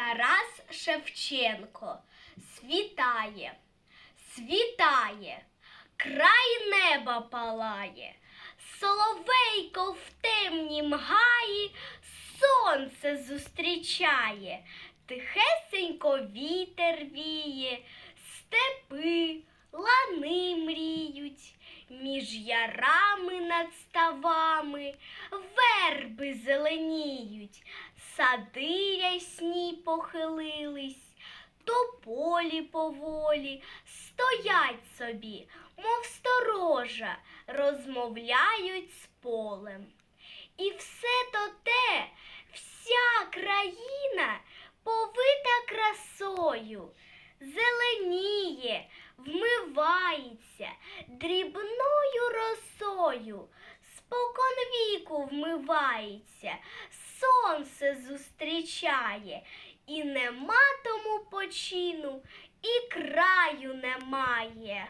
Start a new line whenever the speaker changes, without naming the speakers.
Тарас Шевченко. Світає, світає, край неба палає, соловейко в темнім гаї сонце зустрічає, тихесенько вітер віє, між ярами над ставами верби зеленіють, сади рясні похилились, тополі поволі стоять собі, мов сторожа, розмовляють з полем. І все то те, вся країна повита красою, зеленіє, вмивається дрібною росою, спокон віку вмивається, сонце зустрічає, і нема тому почину, і краю немає.